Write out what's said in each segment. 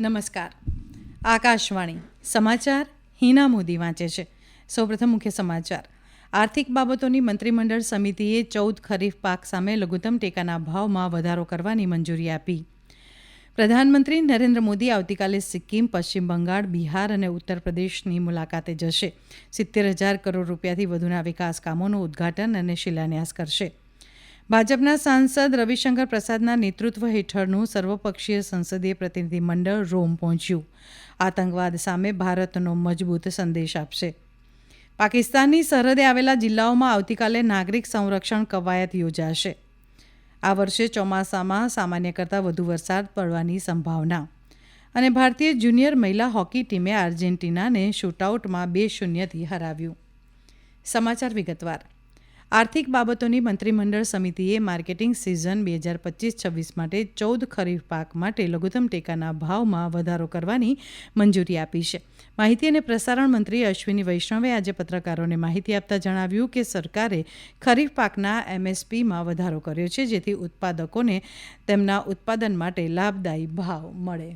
નમસ્કાર. આકાશવાણી સમાચાર હિના મોદી વાંચે છે. સૌપ્રથમ મુખ્ય સમાચાર. આર્થિક બાબતોની મંત્રીમંડળ સમિતિએ ચૌદ ખરીફ પાક સામે લઘુત્તમ ટેકાના ભાવમાં વધારો કરવાની મંજૂરી આપી. પ્રધાનમંત્રી નરેન્દ્ર મોદી આવતીકાલે સિક્કિમ, પશ્ચિમ બંગાળ, બિહાર અને ઉત્તર પ્રદેશની મુલાકાતે જશે. સિત્તેર હજાર કરોડ રૂપિયાથી વધુના વિકાસ કામોનું ઉદ્ઘાટન અને શિલાન્યાસ કરશે. ભાજપના સાંસદ રવિશંકર પ્રસાદના નેતૃત્વ હેઠળનું સર્વપક્ષીય સંસદીય પ્રતિનિધિમંડળ રોમ પહોંચ્યું. આતંકવાદ સામે ભારતનો મજબૂત સંદેશ આપશે. પાકિસ્તાનની સરહદે આવેલા જિલ્લાઓમાં આવતીકાલે નાગરિક સંરક્ષણ કવાયત યોજાશે. આ વર્ષે ચોમાસામાં સામાન્ય કરતાં વધુ વરસાદ પડવાની સંભાવના. અને ભારતીય જુનિયર મહિલા હોકી ટીમે આર્જેન્ટિનાને શૂટઆઉટમાં બે શૂન્યથી હરાવ્યું. સમાચાર વિગતવાર. આર્થિક બાબતોની મંત્રીમંડળ સમિતિએ માર્કેટિંગ સિઝન બે હજાર પચીસ છવ્વીસ માટે ચૌદ ખરીફ પાક માટે લઘુત્તમ ટેકાના ભાવમાં વધારો કરવાની મંજૂરી આપી છે. માહિતી અને પ્રસારણ મંત્રી અશ્વિની વૈષ્ણવે આજે પત્રકારોને માહિતી આપતા જણાવ્યું કે સરકારે ખરીફ પાકના એમએસપીમાં વધારો કર્યો છે, જેથી ઉત્પાદકોને તેમના ઉત્પાદન માટે લાભદાયી ભાવ મળે.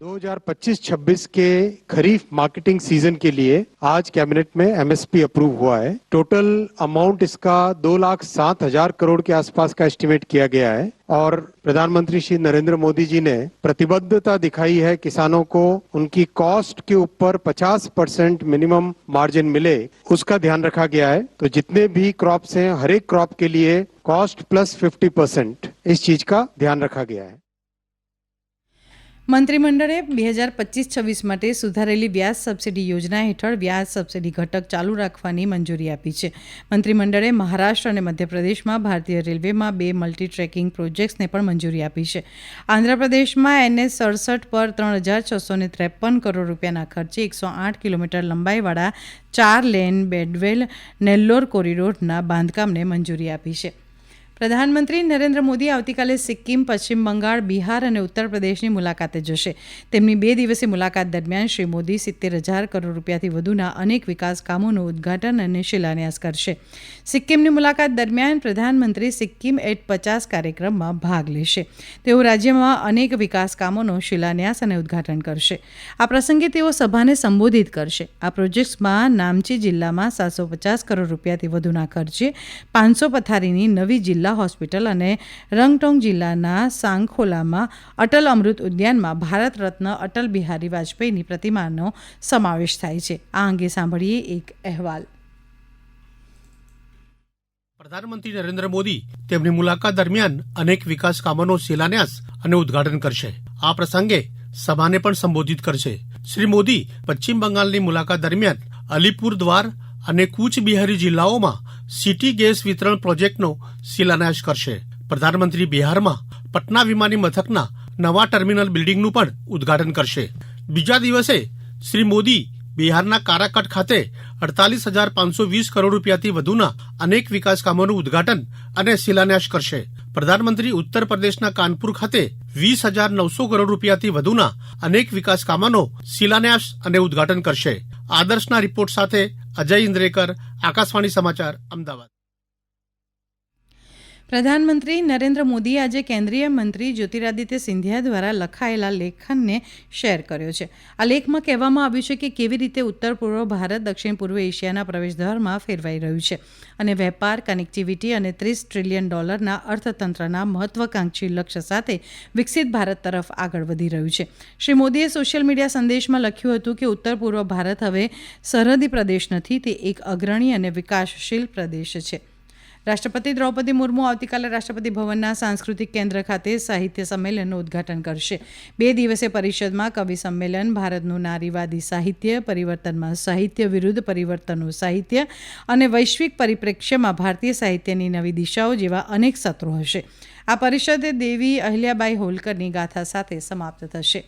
2025-26 के खरीफ मार्केटिंग सीज़न के लिए आज कैबिनेट में एमएसपी अप्रूव हुआ है। टोटल अमाउंट इसका दो लाख सात हज़ार करोड़ के आसपास का एस्टिमेट किया गया है और प्रधानमंत्री श्री नरेंद्र मोदी जी ने प्रतिबद्धता दिखाई है किसानों को उनकी कॉस्ट के ऊपर 50 परसेंट मिनिमम मार्जिन मिले, उसका ध्यान रखा गया है। तो जितने भी क्रॉप्स हैं, हर एक क्रॉप के लिए कॉस्ट प्लस 50 परसेंट इस चीज़ का ध्यान रखा गया है। મંત્રીમંડળે બે હજાર પચીસ છવ્વીસ માટે સુધારેલી વ્યાજ સબસિડી યોજના હેઠળ વ્યાજ સબસિડી ઘટક ચાલુ રાખવાની મંજૂરી આપી છે. મંત્રીમંડળે મહારાષ્ટ્ર અને મધ્યપ્રદેશમાં ભારતીય રેલવેમાં બે મલ્ટી ટ્રેકિંગ પ્રોજેક્ટ્સને પણ મંજૂરી આપી છે. આંધ્રપ્રદેશમાં એનએસ સડસઠ પર ત્રણ હજાર છસો ને ત્રેપન કરોડ રૂપિયાના ખર્ચે એકસો આઠ કિલોમીટર લંબાઈવાળા ચાર લેન બેડવેલ નેલ્લોર કોરિડોરના બાંધકામને મંજૂરી આપી છે. પ્રધાનમંત્રી નરેન્દ્ર મોદી આવતીકાલે સિક્કિમ, પશ્ચિમ બંગાળ, બિહાર અને ઉત્તર પ્રદેશની મુલાકાતે જશે. તેમની બે દિવસીય મુલાકાત દરમિયાન શ્રી મોદી સિત્તેર હજાર કરોડ રૂપિયાથી વધુના અનેક વિકાસ કામોનું ઉદ્ઘાટન અને શિલાન્યાસ કરશે. સિક્કિમની મુલાકાત દરમિયાન પ્રધાનમંત્રી સિક્કિમ એટ પચાસ કાર્યક્રમમાં ભાગ લેશે. તેઓ રાજ્યમાં અનેક વિકાસ કામોનો શિલાન્યાસ અને ઉદ્ઘાટન કરશે. આ પ્રસંગે તેઓ સભાને સંબોધિત કરશે. આ પ્રોજેક્ટ્સમાં નામચી જિલ્લામાં સાતસો પચાસ કરોડ રૂપિયાથી વધુના ખર્ચે પાંચસો પથારીની નવી જિલ્લા જિલ્લા હોસ્પિટલ અને રંગટોંગ જિલ્લાના સાંગખોલામાં અટલ અમૃત ઉદ્યાનમાં ભારત રત્ન અટલ બિહારી વાજપેયીની પ્રતિમાનો સમાવેશ થાય છે. આ અંગે સાંભળીએ એક અહેવાલ. પ્રધાનમંત્રી નરેન્દ્ર મોદી તેમની મુલાકાત દરમિયાન અનેક વિકાસ કામોનો શિલાન્યાસ અને ઉદ્ઘાટન કરશે. આ પ્રસંગે સભાને પણ સંબોધિત કરશે. શ્રી મોદી પશ્ચિમ બંગાળની મુલાકાત દરમિયાન અલીપુર દ્વાર અને કૂચ બિહારી જિલ્લાઓમાં સિટી ગેસ વિતરણ પ્રોજેક્ટનો શિલાન્યાસ કરશે. પ્રધાનમંત્રી બિહારમાં પટના વિમાની મથકના નવા ટર્મિનલ બિલ્ડિંગનું પણ ઉદ્ઘાટન કરશે. બીજા દિવસે શ્રી મોદી બિહારના કારાકટ ખાતે અડતાલીસ હજાર પાંચસો વીસ કરોડ રૂપિયાથી વધુના અનેક વિકાસ કામોનું ઉદ્ઘાટન અને શિલાન્યાસ કરશે. પ્રધાનમંત્રી ઉત્તર પ્રદેશના કાનપુર ખાતે વીસ હજાર નવસો કરોડ રૂપિયાથી વધુના અનેક વિકાસ કામોનો શિલાન્યાસ અને ઉદ્ઘાટન કરશે. આદર્શના રિપોર્ટ સાથે અજય ઇન્દ્રેકર આકાશવાણી સમાચાર અમદાવાદ. પ્રધાનમંત્રી નરેન્દ્ર મોદીએ આજે કેન્દ્રીય મંત્રી જ્યોતિરાદિત્ય સિંધિયા દ્વારા લખાયેલા લેખનને શેર કર્યો છે. આ લેખમાં કહેવામાં આવ્યું છે કે કેવી રીતે ઉત્તર પૂર્વ ભારત, દક્ષિણ પૂર્વ એશિયાના પ્રવેશદ્વારમાં ફેરવાઈ રહ્યું છે અને વેપાર કનેક્ટિવિટી અને ત્રીસ ટ્રિલિયન ડોલરના અર્થતંત્રના મહત્વાકાંક્ષી લક્ષ્ય સાથે વિકસિત ભારત તરફ આગળ વધી રહ્યું છે. શ્રી મોદીએ સોશિયલ મીડિયા સંદેશમાં લખ્યું હતું કે ઉત્તર પૂર્વ ભારત હવે સરહદી પ્રદેશ નથી, તે એક અગ્રણી અને વિકાસશીલ પ્રદેશ છે. રાષ્ટ્રપતિ દ્રૌપદી મુર્મુ આવતીકાલે રાષ્ટ્રપતિ ભવનના સાંસ્કૃતિક કેન્દ્ર ખાતે સાહિત્ય સંમેલનનું ઉદ્ઘાટન કરશે. બે દિવસીય પરિષદમાં કવિ સંમેલન, ભારતનું નારીવાદી સાહિત્ય, પરિવર્તનમાં સાહિત્ય વિરુદ્ધ, પરિવર્તનનું સાહિત્ય અને વૈશ્વિક પરિપ્રેક્ષ્યમાં ભારતીય સાહિત્યની નવી દિશાઓ જેવા અનેક સત્રો હશે. આ પરિષદ દેવી અહિલ્યાબાઈ હોલકરની ગાથા સાથે સમાપ્ત થશે.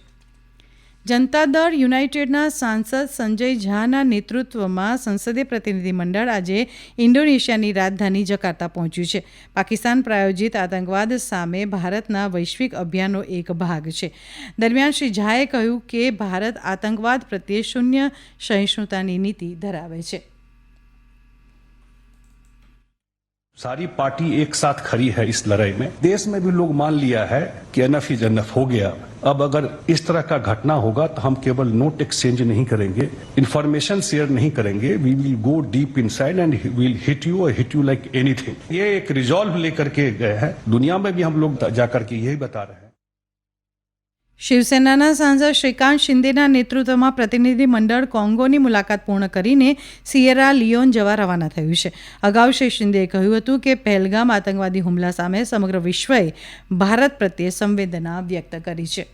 જનતા દળ યુનાઇટેડના સાંસદ સંજય ઝાના નેતૃત્વમાં સંસદીય પ્રતિનિધિમંડળ આજે ઇન્ડોનેશિયાની રાજધાની જકાર્તા પહોંચ્યું છે પાકિસ્તાન પ્રાયોજિત આતંકવાદ સામે ભારતના વૈશ્વિક અભિયાનનો એક ભાગ છે દરમિયાન શ્રી ઝાએ કહ્યું કે ભારત આતંકવાદ પ્રત્યે શૂન્ય સહિષ્ણુતાની નીતિ ધરાવે છે सारी पार्टी एक साथ खड़ी है इस लड़ाई में देश में भी लोग मान लिया है कि एनफ इज एनफ हो गया अब अगर इस तरह का घटना होगा तो हम केवल नोट एक्सचेंज नहीं करेंगे इन्फॉर्मेशन शेयर नहीं करेंगे। We will go deep inside and will hit you और हिट यू लाइक एनीथिंग ये एक रिजॉल्व लेकर के गए हैं। दुनिया में भी हम लोग जाकर के यही बता रहे हैं। શિવસેનાના સાંસદ શ્રીકાંત શિંદેના નેતૃત્વમાં પ્રતિનિધિ મંડળ કોંગોની મુલાકાત પૂર્ણ કરીને સિયેરા લિયોન જવા રવાના થયું છે અગાઉ શ્રી શિંદેએ કહ્યું હતું કે પહેલગામ આતંકવાદી હુમલા સામે સમગ્ર વિશ્વએ ભારત પ્રત્યે સંવેદના વ્યક્ત કરી છે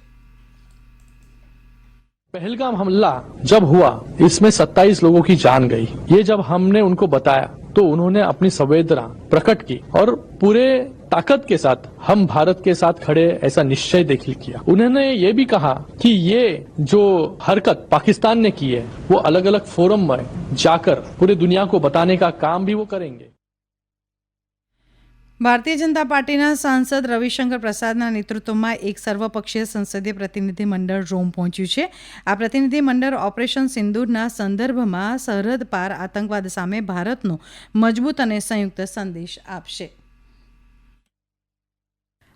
पहलगाम हमला जब हुआ इसमें 27 लोगों की जान गई ये जब हमने उनको बताया तो उन्होंने अपनी संवेदना प्रकट की और पूरे ताकत के साथ हम भारत के साथ खड़े ऐसा निश्चय देख किया उन्होंने ये भी कहा कि ये जो हरकत पाकिस्तान ने की है वो अलग अलग फोरम में जाकर पूरी दुनिया को बताने का काम भी वो करेंगे ભારતીય જનતા પાર્ટીના સાંસદ રવિશંકર પ્રસાદના નેતૃત્વમાં એક સર્વપક્ષીય સંસદીય પ્રતિનિધિ મંડળ રોમ પહોંચ્યું છે આ પ્રતિનિધિ મંડળ ઓપરેશન સિંદૂરના સંદર્ભમાં સરહદ પાર આતંકવાદ સામે ભારતનો મજબૂત અને સંયુક્ત સંદેશ આપશે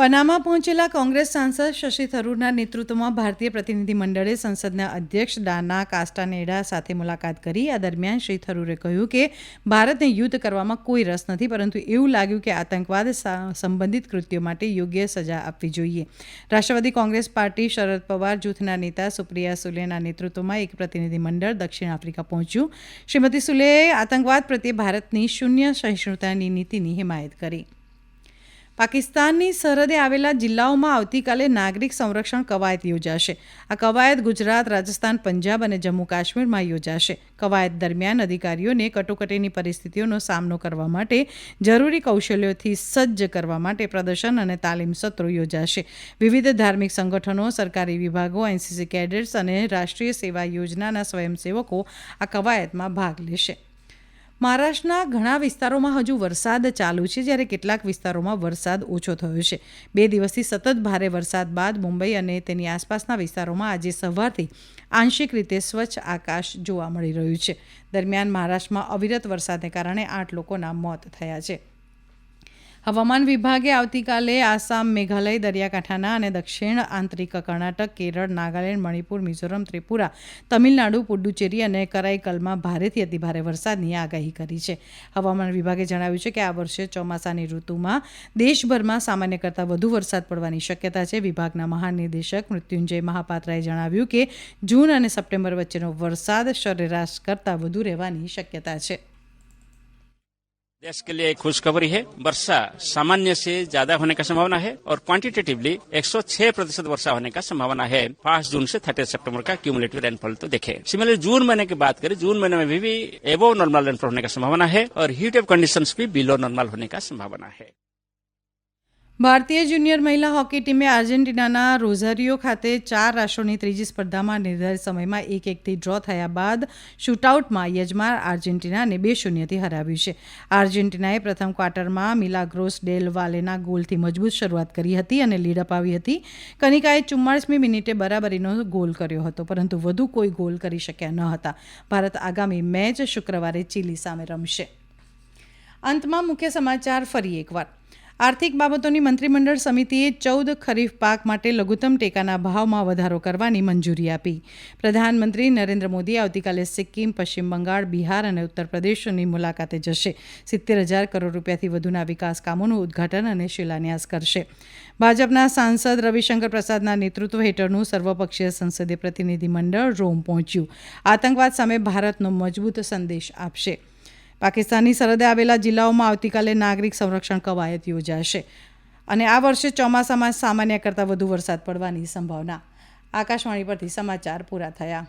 પનામા પહોંચેલા કોંગ્રેસ સાંસદ શશી થરૂરના નેતૃત્વમાં ભારતીય પ્રતિનિધિ મંડળે સંસદના અધ્યક્ષ ડાના કાસ્ટાનેડા સાથે મુલાકાત કરી. આ દરમિયાન શ્રી થરૂરે કહ્યું કે, ભારતને યુદ્ધ કરવામાં કોઈ રસ નથી, પરંતુ એવું લાગ્યું કે આતંકવાદ સંબંધિત કૃત્યો માટે યોગ્ય સજા આપવી જોઈએ. રાષ્ટ્રવાદી કોંગ્રેસ પાર્ટી શરદ પવાર, જૂથના નેતા સુપ્રિયા સુલેના નેતૃત્વમાં એક પ્રતિનિધિ મંડળ દક્ષિણ આફ્રિકા પહોંચ્યું. શ્રીમતી સુલેએ આતંકવાદ પ્રત્યે ભારતની શૂન્ય સહિષ્ણુતાની નીતિની હિમાયત કરી. પાકિસ્તાનની સરહદે આવેલા જિલ્લાઓમાં આવતીકાલે નાગરિક સંરક્ષણ કવાયત યોજાશે. આ કવાયત ગુજરાત, રાજસ્થાન, પંજાબ અને જમ્મુ કાશ્મીરમાં યોજાશે. કવાયત દરમિયાન અધિકારીઓને કટોકટીની પરિસ્થિતિઓનો સામનો કરવા માટે, જરૂરી કૌશલ્યોથી સજ્જ કરવા માટે પ્રદર્શન અને તાલીમ સત્રો યોજાશે. વિવિધ ધાર્મિક સંગઠનો, સરકારી વિભાગો, એનસીસી કેડેટ્સ અને રાષ્ટ્રીય સેવા યોજનાના સ્વયંસેવકો આ કવાયતમાં ભાગ લેશે. મહારાષ્ટ્રના ઘણા વિસ્તારોમાં હજુ વરસાદ ચાલુ છે, જ્યારે કેટલાક વિસ્તારોમાં વરસાદ ઓછો થયો છે. બે દિવસથી સતત ભારે વરસાદ બાદ મુંબઈ અને તેની આસપાસના વિસ્તારોમાં આજે સવારથી આંશિક રીતે સ્વચ્છ આકાશ જોવા મળી રહ્યું છે. દરમિયાન મહારાષ્ટ્રમાં અવિરત વરસાદને કારણે આઠ લોકોના મોત થયા છે. હવામાન વિભાગે આવતીકાલે આસામ, મેઘાલય, દરિયાકાંઠાના અને દક્ષિણ આંતરિક કર્ણાટક, કેરળ, નાગાલેન્ડ, મણિપુર, મિઝોરમ, ત્રિપુરા, તમિલનાડુ, પુડુચેરી અને કરાઈકલમાં ભારેથી અતિભારે વરસાદની આગાહી કરી છે. હવામાન વિભાગે જણાવ્યું છે કે આ વર્ષે ચોમાસાની ઋતુમાં દેશભરમાં સામાન્ય કરતાં વધુ વરસાદ પડવાની શક્યતા છે. વિભાગના મહાનિર્દેશક મૃત્યુંજય મહાપાત્રાએ જણાવ્યું કે જૂન અને સપ્ટેમ્બર વચ્ચેનો વરસાદ સરેરાશ કરતાં વધુ રહેવાની શક્યતા છે. देश के लिए एक खुशखबरी है। वर्षा सामान्य से ज़्यादा होने का संभावना है और क्वांटिटेटिवली 106 प्रतिशत वर्षा होने का संभावना है। पाँच जून से थर्टी सितंबर का क्यूमुलेटिव रेनफॉल तो देखें। सिमिलर जून महीने की बात करें जून महीने में भी, भी एवो नॉर्मल रेनफॉल होने का संभावना है और हीट ऑफ़ कंडीशन भी बिलो नॉर्मल होने का संभावना है। ભારતીય જુનિયર મહિલા હોકી ટીમે આર્જેન્ટિનાના રોઝારિયો ખાતે ચાર રાષ્ટ્રોની ત્રીજી સ્પર્ધામાં નિર્ધારિત સમયમાં એક એકથી ડ્રો થયા બાદ શૂટઆઉટમાં યજમાન આર્જેન્ટિનાને બે શૂન્યથી હરાવ્યું છે. આર્જેન્ટિનાએ પ્રથમ ક્વાર્ટરમાં મિલાગ્રોસ ડેલ વાલેના ગોલથી મજબૂત શરૂઆત કરી હતી અને લીડ અપાવી હતી. કનિકાએ ચુમ્માળીસમી મિનિટે બરાબરીનો ગોલ કર્યો હતો, પરંતુ વધુ કોઈ ગોલ કરી શક્યા ન હતા. ભારત આગામી મેચ શુક્રવારે ચીલી સામે રમશે. અંતમાં મુખ્ય સમાચાર ફરી એકવાર. આર્થિક બાબતોની મંત્રીમંડળ સમિતિએ ચૌદ ખરીફ પાક માટે લઘુત્તમ ટેકાના ભાવમાં વધારો કરવાની મંજૂરી આપી. પ્રધાનમંત્રી નરેન્દ્ર મોદી આવતીકાલે સિક્કિમ, પશ્ચિમ બંગાળ, બિહાર અને ઉત્તર પ્રદેશની મુલાકાતે જશે. સિત્તેર હજાર કરોડ રૂપિયાથી વધુના વિકાસ કામોનું ઉદ્ઘાટન અને શિલાન્યાસ કરશે. ભાજપના સાંસદ રવિશંકર પ્રસાદના નેતૃત્વ હેઠળનું સર્વપક્ષીય સંસદીય પ્રતિનિધિમંડળ રોમ પહોંચ્યું. આતંકવાદ સામે ભારતનો મજબૂત સંદેશ આપશે. પાકિસ્તાનની સરહદે આવેલા જિલ્લાઓમાં આવતીકાલે નાગરિક સંરક્ષણ કવાયત યોજાશે. અને આ વર્ષે ચોમાસામાં સામાન્ય કરતાં વધુ વરસાદ પડવાની સંભાવના. આકાશવાણી પરથી સમાચાર પૂરા થયા.